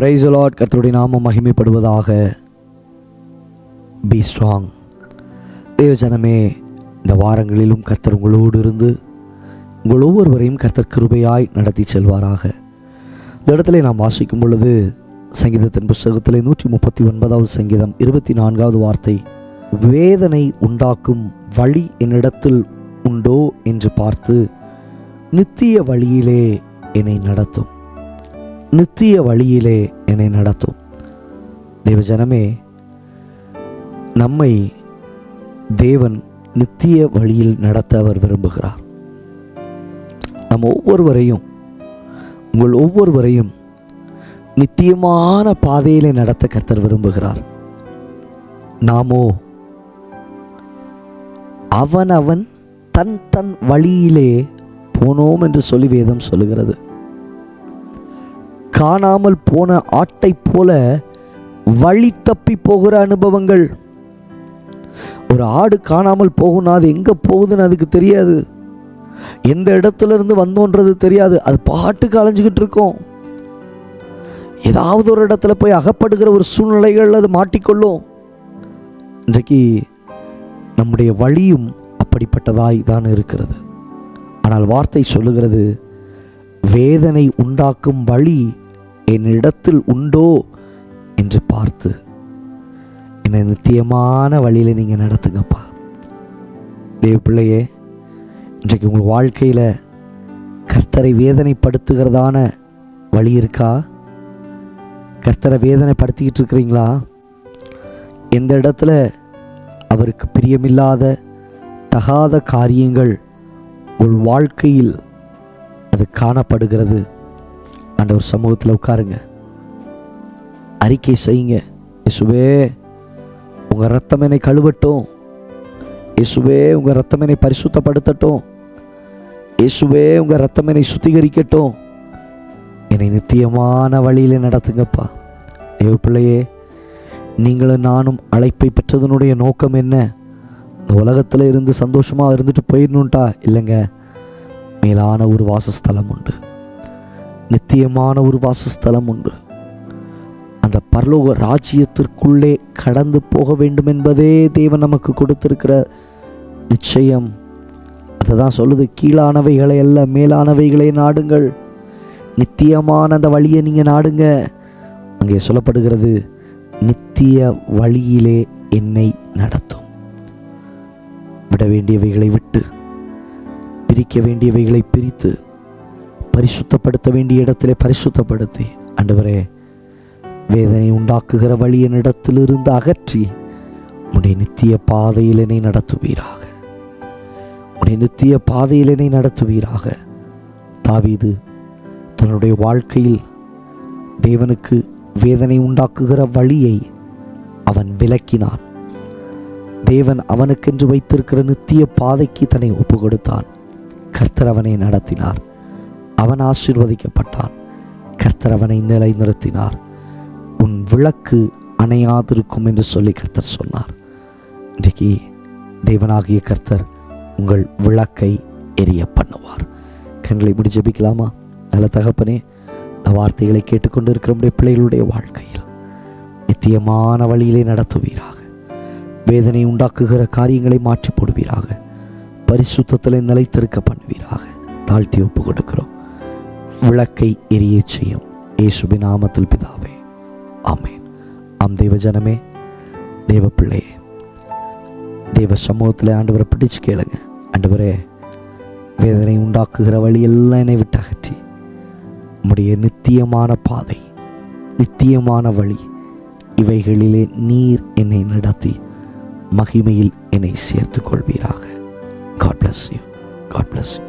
Price Lord கர்த்தருடைய நாமம் மகிமைப்படுவதாக. பி ஸ்ட்ராங் தேவஜனமே இந்த வாரங்களிலும் கர்த்தர் உங்களோடு இருந்து உங்கள் ஒவ்வொருவரையும் கர்த்தர் கிருபையாய் நடத்தி செல்வாராக. இந்த இடத்துல நாம் வாசிக்கும் பொழுது சங்கீதத்தின் புஸ்தகத்தில் நூற்றி முப்பத்தி ஒன்பதாவது சங்கீதம் இருபத்தி நான்காவது வார்த்தை வேதனை உண்டாக்கும் வழி என்னிடத்தில் உண்டோ? என்று பார்த்து நித்திய வழியிலே என்னை நடத்தும். நித்திய வழியிலே என்னை நடத்தும் தேவஜனமே நம்மை தேவன் நித்திய வழியில் நடத்த அவர் விரும்புகிறார். நம்ம ஒவ்வொருவரையும் உங்கள் ஒவ்வொருவரையும் நித்தியமான பாதையிலே நடத்த கர்த்தர் விரும்புகிறார். நாமோ அவன் அவன் தன் தன் வழியிலே போனோம் என்று சொல்லி வேதம் சொல்லுகிறது. காணாமல் போன ஆட்டை போல வழி தப்பி போகிற அனுபவங்கள். ஒரு ஆடு காணாமல் போகும்னா அது எங்கே போகுதுன்னு அதுக்கு தெரியாது. எந்த இடத்துல இருந்து வந்தோன்றது தெரியாது. அது பாட்டுக்கு அலைஞ்சிக்கிட்டு இருக்கும். ஏதாவது ஒரு இடத்துல போய் அகப்படுகிற ஒரு சூழ்நிலைகள் அது மாட்டிக்கொள்ளும். இன்றைக்கு நம்முடைய வழியும் அப்படிப்பட்டதாய் தான் இருக்கிறது. ஆனால் வார்த்தை சொல்லுகிறது வேதனை உண்டாக்கும் வழி என்னிடத்தில் உண்டோ என்று பார்த்து என்னை நித்தியமான வழியில் நீங்கள் நடத்துங்கப்பா. தேவ பிள்ளையே இன்றைக்கு உங்கள் வாழ்க்கையில் கர்த்தரை வேதனைப்படுத்துகிறதான வழி இருக்கா? கர்த்தரை வேதனைப்படுத்திக்கிட்டு இருக்கிறீங்களா எந்த இடத்துல அவருக்கு பிரியமில்லாத தகாத காரியங்கள் உங்கள் வாழ்க்கையில் அது காணப்படுகிறது? ஆண்டவர் சமூகத்தில் உட்காருங்க. அறிக்கை செய்யுங்க. இயேசுவே உங்கள் ரத்தம் என்னை கழுவட்டும். இயேசுவே உங்கள் ரத்தம் என்னை பரிசுத்தப்படுத்தட்டும். இயேசுவே உங்கள் ரத்தம் என்னை சுத்திகரிக்கட்டும். என்னை நித்தியமான வழியில் நடத்துங்கப்பா. தேவ பிள்ளையே நீங்களும் நானும் அழைப்பை பெற்றதனுடைய நோக்கம் என்ன? இந்த உலகத்தில் இருந்து சந்தோஷமாக இருந்துட்டு போயிடணுன்ட்டா இல்லைங்க. மேலான ஒரு வாசஸ்தலம் உண்டு. நித்தியமான ஒரு வாசஸ்தலம் உண்டு. அந்த பரலோக ராஜ்யத்திற்குள்ளே கடந்து போக வேண்டும் என்பதே தேவன் நமக்கு கொடுத்திருக்கிற நிச்சயம். அதை தான் சொல்லுது கீழானவைகளை அல்ல மேலானவைகளை நாடுங்கள். நித்தியமான அந்த வழியை நீங்கள் நாடுங்க. அங்கே சொல்லப்படுகிறது நித்திய வழியிலே என்னை நடத்தும். விட வேண்டியவைகளை விட்டு பிரிக்க வேண்டியவைகளை பிரித்து பரிசுத்தப்படுத்த வேண்டிய இடத்திலே பரிசுத்தப்படுத்தி. ஆண்டவரே வேதனை உண்டாக்குகிற வழி என்னிடத்திலிருந்து அகற்றி உடைய நித்திய பாதையில் என்னை நடத்துவீராக. உடைய நித்திய பாதையில் என்னை நடத்துவீராக. தாவீது தன்னுடைய வாழ்க்கையில் தேவனுக்கு வேதனை உண்டாக்குகிற வழியை அவன் விலக்கினான் தேவன் அவனுக்கென்று வைத்திருக்கிற நித்திய பாதைக்கு தன்னை ஒப்பு கொடுத்தான் கர்த்தர் அவனை நடத்தினார். அவன் ஆசீர்வதிக்கப்பட்டான். கர்த்தர் அவனை நிலைநிறுத்தினார். உன் விளக்கு அணையாதிருக்கும் என்று சொல்லி கர்த்தர் சொன்னார். இன்றைக்கு தேவனாகிய கர்த்தர் உங்கள் விளக்கை எரிய பண்ணுவார் கண்களை முடி ஜபிக்கலாமா? நல்ல தகப்பனே இந்த வார்த்தைகளை கேட்டுக்கொண்டு இருக்கிற பிள்ளைகளுடைய வாழ்க்கையில் நித்தியமான வழியிலே நடத்துவீராக. வேதனை உண்டாக்குகிற காரியங்களை மாற்றி போடுவீராக பரிசுத்தத்தில் நிலைத்திருக்க பண்ணுவீராக. தாழ்த்தி ஒப்பு கொடுக்கிறோம் விளக்கை எரிய செய்யும். இயேசுபி நாமத்தில் பிதாவே ஆமேன். ஆம் தெய்வ ஜனமே தேவ பிள்ளையே தேவ சமூகத்தில் ஆண்டவரை பிடிச்சு கேளுங்க. ஆண்டவரே வேதனை உண்டாக்குகிற வழியெல்லாம் என்னை விட்டு அகற்றி உம்முடைய நித்தியமான பாதை நித்தியமான வழி இவைகளிலே நீர் என்னை நடத்தி மகிமையில் என்னை சேர்த்துக் கொள்வீராக. God bless you God bless you